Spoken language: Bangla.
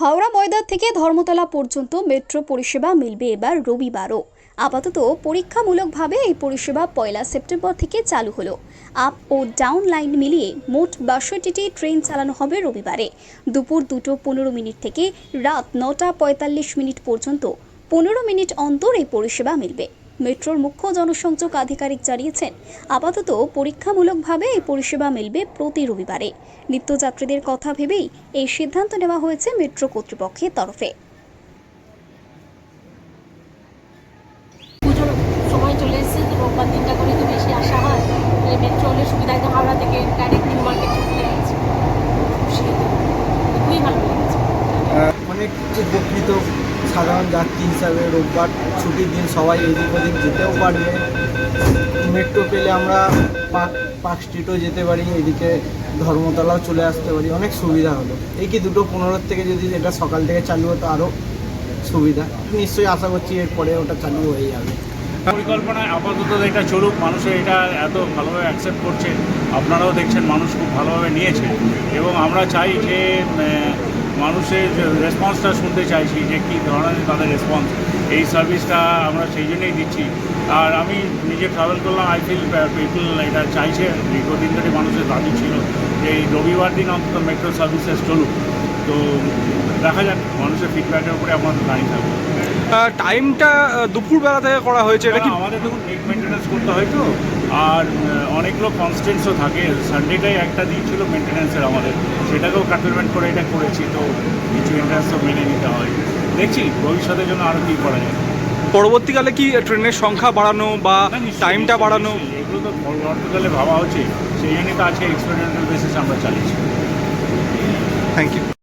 হাওড়া ময়দান থেকে ধর্মতলা পর্যন্ত মেট্রো পরিষেবা মিলবে এবার রবিবারও। আপাতত পরীক্ষামূলকভাবে এই পরিষেবা পয়লা সেপ্টেম্বর থেকে চালু হলো। আপ ও ডাউন লাইন মিলিয়ে মোট বাষট্টিটি ট্রেন চালানো হবে রবিবারে। দুপুর দুটো পনেরো মিনিট থেকে রাত নটা পঁয়তাল্লিশ মিনিট পর্যন্ত পনেরো মিনিট অন্তর এই পরিষেবা মিলবে। মেট্রোর মুখ্য জনসংযোগ আধিকারিক জানিয়েছেন আপাতত পরীক্ষামূলকভাবে এই পরিষেবা মিলবে প্রতি রবিবারে। নিত্যযাত্রীদের কথা ভেবেই এই সিদ্ধান্ত নেওয়া হয়েছে মেট্রো কর্তৃপক্ষের তরফে। পুজোর সময় চলে এসেছে তো রোববার দিনটা করে তো বেশি আসা হয় তাহলে মেট্রো হলে সুবিধা একদম হাওড়া থেকে ডাইরেক্ট নিউ মার্কেট চলে যাচ্ছে খুবই ভালো লেগেছে। অনেক উপকৃত সাধারণ যাত্রী হিসাবে রোববার ছুটির দিন সবাই এদিক ওদিক যেতেও পারবে। মেট্রো পেলে আমরা পার্ক পার্ক স্ট্রিটও যেতে পারি, এদিকে ধর্মতলাও চলে আসতে পারি, অনেক সুবিধা হলো। এই কি দুটো পনেরোর থেকে যদি এটা সকাল থেকে চালু হতো আরও সুবিধা? নিশ্চয়ই আশা করছি এরপরে ওটা চালু হয়ে যাবে। পরিকল্পনায় আপাতত এটা চলুক মানুষে এটা এত ভালোভাবে অ্যাকসেপ্ট করছে, আপনারাও দেখছেন মানুষ খুব ভালোভাবে নিয়েছে। এবং আমরা চাই যে মানুষের রেসপন্সটা শুনতে চাইছি যে কী ধরনের তাদের রেসপন্স এই সার্ভিসটা আমরা সেই জন্যই দিচ্ছি। আর আমি নিজে ট্রাভেল করলাম আই ফিল পিপল এটা চাইছে দীর্ঘদিন ধরে মানুষের দাবি ছিল যে এই রবিবার দিন অন্তত মেট্রো সার্ভিসেস চলুক। তো দেখা যাক মানুষের ফিডব্যাকের উপরে আমাদের দাঁড়িয়ে থাকবে। টাইমটা দুপুরবেলা থেকে করা হয়েছে এটা কি আমাদের দেখুন নেট মেনটেন্যান্স করতে হয় তো। আর অনেকগুলো কনস্টেন্টসও থাকে। সানডেটাই একটা দিন ছিল মেনটেন্যান্সের আমাদের। সেটাকেও কাটলমেন্ট করে এটা করেছি তো কিছু তো মেনে নিতে হয়। দেখছি ভবিষ্যতের জন্য আরও কী করা যায়। পরবর্তীকালে কি ট্রেনের সংখ্যা বাড়ানো বা টাইমটা বাড়ানো? এগুলো তো পরবর্তীকালে ভাবা হচ্ছে সেই জন্যই তো আজকে এক্সপেরিমেন্টাল বেসিস আমরা চালিয়েছি।